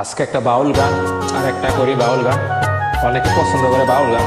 আজকে একটা বাউল গান আর একটা করি বাউল গান। অনেকে পছন্দ করে বাউল গান।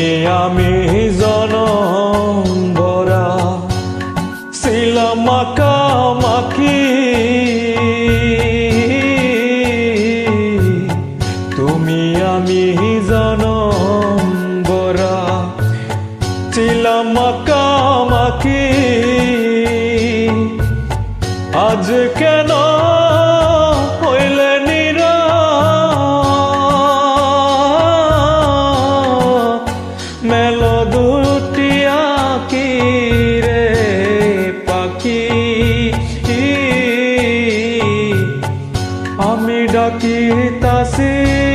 তুমি আমি জনম বরা। ছিলাম মাখামাখি তুমি আমি জনম বরা। ছিলাম মাখামাখি আজ কেন আমি ডাকি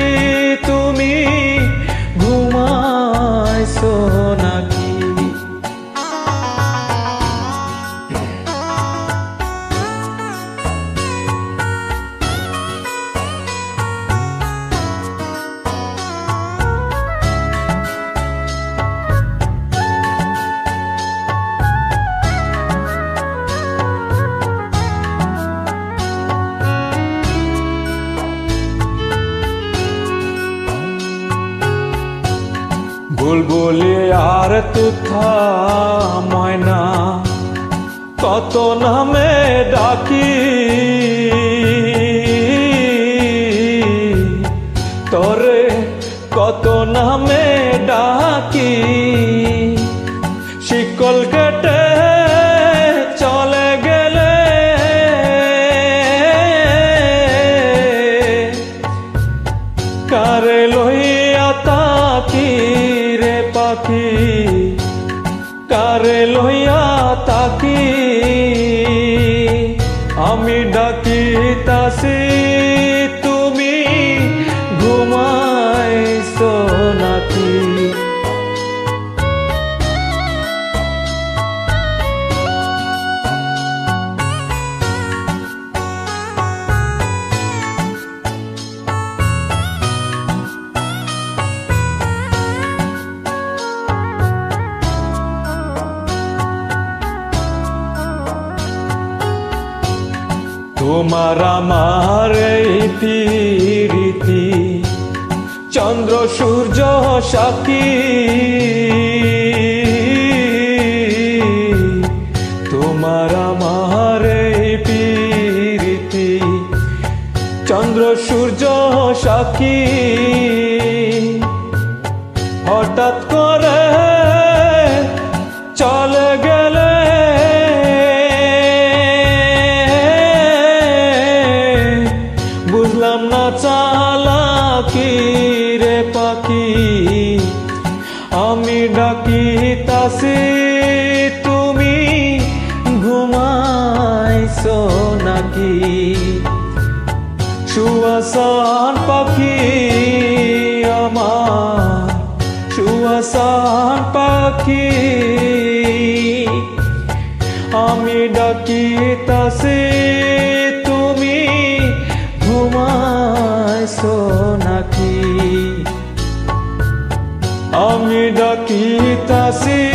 বুলবুলি আর তুথা ময়না। কত নামে ডাকি পাখি কারে লইয়া তাকি। আমি ডাকি তাসি তোমার আমার প্রীতি। চন্দ্র সূর্য সাক্ষী। তোমার আমার প্রীতি। চন্দ্র সূর্য সাক্ষী। হঠাৎ করে ডাকিতাছি তুমি ঘুমাইছো নাকি? সুয়াসান পাখি আমার, সুয়াসান পাখি। আমি ডাকিতাছি তুমি ঘুমাইছো নাকি? আমি quita si